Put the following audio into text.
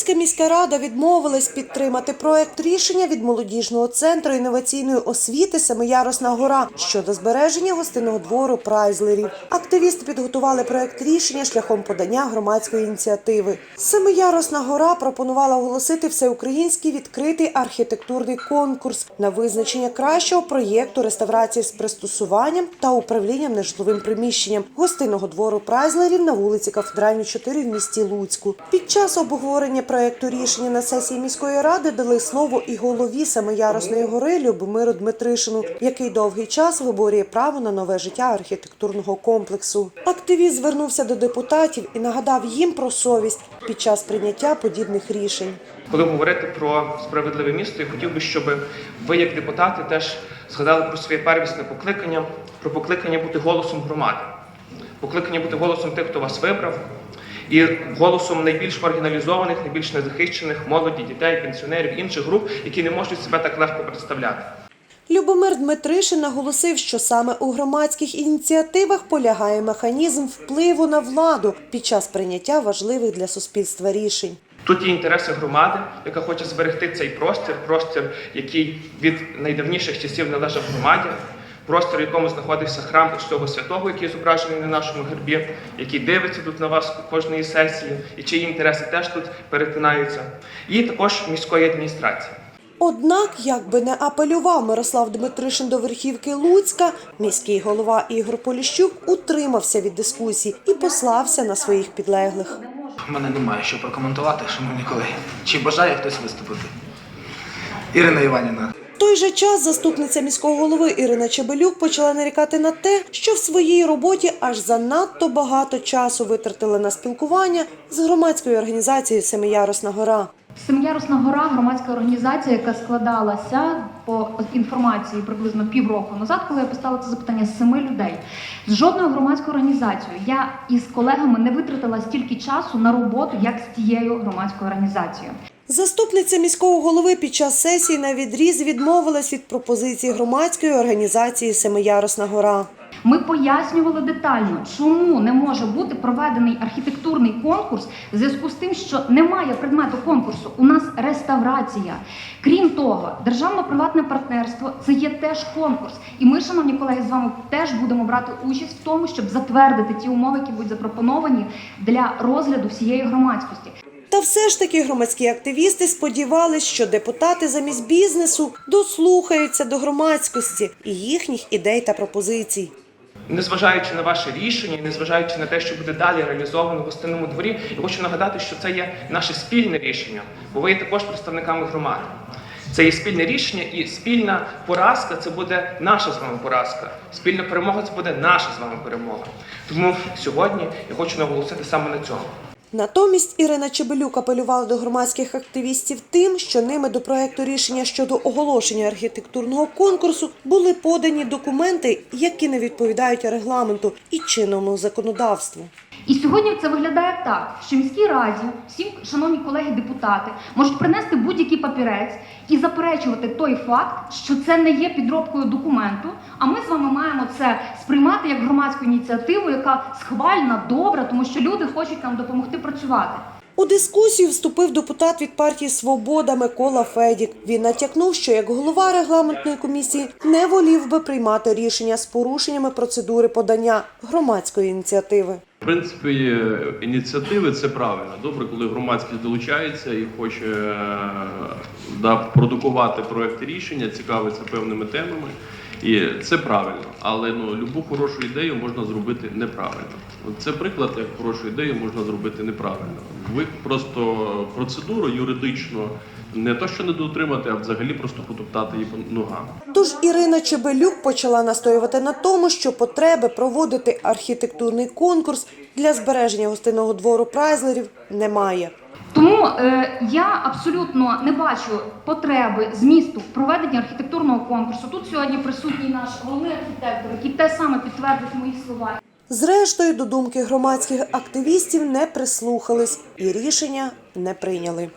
Луцька міська рада відмовилась підтримати проект рішення від молодіжного центру інноваційної освіти Семиярусна гора щодо збереження гостинного двору прайзлерів. Активісти підготували проект рішення шляхом подання громадської ініціативи. Семиярусна гора пропонувала оголосити всеукраїнський відкритий архітектурний конкурс на визначення кращого проєкту реставрації з пристосуванням та управлінням нежитловим приміщенням гостинного двору прайзлерів на вулиці Кафедральній 4 в місті Луцьку. Під час обговорення проекту рішення на сесії міської ради дали слово і голові Самоярусної гори Любомиру Дмитришину, який довгий час виборює право на нове життя архітектурного комплексу. Активіст звернувся до депутатів і нагадав їм про совість під час прийняття подібних рішень. Коли говорити про справедливе місто, я хотів би, щоб ви, як депутати, теж згадали про своє первісне покликання, про покликання бути голосом громади, покликання бути голосом тих, хто вас вибрав, і голосом найбільш маргіналізованих, найбільш незахищених молоді, дітей, пенсіонерів, інших груп, які не можуть себе так легко представляти. Любомир Дмитришин наголосив, що саме у громадських ініціативах полягає механізм впливу на владу під час прийняття важливих для суспільства рішень. Тут є інтереси громади, яка хоче зберегти цей простір, простір, який від найдавніших часів належав громаді, простір, в якому знаходився храм всього святого, який зображений на нашому гербі, який дивиться тут на вас кожної сесії, і чиї інтереси теж тут перетинаються, і також міської адміністрації. Однак, як би не апелював Мирослав Дмитришин до верхівки Луцька, міський голова Ігор Поліщук утримався від дискусій і послався на своїх підлеглих. У мене немає що прокоментувати, шановні колеги. Чи бажає хтось виступити? Ірина Іванівна. Той же час заступниця міського голови Ірина Чебелюк почала нарікати на те, що в своїй роботі аж занадто багато часу витратили на спілкування з громадською організацією Семиярусна гора. Семиярусна гора громадська організація, яка складалася по інформації приблизно півроку назад, коли я поставила це запитання з семи людей. З жодною громадською організацією я із колегами не витратила стільки часу на роботу, як з тією громадською організацією. Заступниця міського голови під час сесії на відріз відмовилась від пропозиції громадської організації Семиярусна гора. Ми пояснювали детально, чому не може бути проведений архітектурний конкурс в зв'язку з тим, що немає предмету конкурсу. У нас реставрація. Крім того, державно-приватне партнерство це є теж конкурс. І ми, шановні колеги, з вами теж будемо брати участь в тому, щоб затвердити ті умови, які будуть запропоновані для розгляду всієї громадськості. Та все ж таки громадські активісти сподівались, що депутати замість бізнесу дослухаються до громадськості і їхніх ідей та пропозицій. Незважаючи на ваше рішення, незважаючи на те, що буде далі реалізовано в гостинному дворі, я хочу нагадати, що це є наше спільне рішення, бо ви є також представниками громади. Це є спільне рішення, і спільна поразка це буде наша з вами поразка. Спільна перемога це буде наша з вами перемога. Тому сьогодні я хочу наголосити саме на цьому. Натомість Ірина Чебелюк апелювала до громадських активістів тим, що ними до проекту рішення щодо оголошення архітектурного конкурсу були подані документи, які не відповідають регламенту і чинному законодавству. І сьогодні це виглядає так, що міській раді всі шановні колеги депутати можуть принести будь-який папірець і заперечувати той факт, що це не є підробкою документу. А ми з вами маємо це сприймати як громадську ініціативу, яка схвальна, добра, тому що люди хочуть нам допомогти працювати. У дискусію вступив депутат від партії Свобода Микола Федік. Він натякнув, що як голова регламентної комісії не волів би приймати рішення з порушеннями процедури подання громадської ініціативи. В принципі, ініціативи це правильно. Добре, коли громадськість долучається і хоче е, да, продукувати проекти рішення, цікавиться певними темами. І це правильно. Але ну, любу хорошу ідею можна зробити неправильно. Це приклад, як хорошу ідею можна зробити неправильно. Ви просто процедуру юридично не то, що не дотримати, а взагалі просто потоптати її по ногам. Тож Ірина Чебелюк почала настоювати на тому, що потреби проводити архітектурний конкурс для збереження гостинного двору прайзлерів немає. Тому е, я абсолютно не бачу потреби змісту в проведенні архітектурного конкурсу. Тут сьогодні присутній наш головний архітектор, який те саме підтвердить мої слова. Зрештою, до думки громадських активістів не прислухались і рішення не прийняли.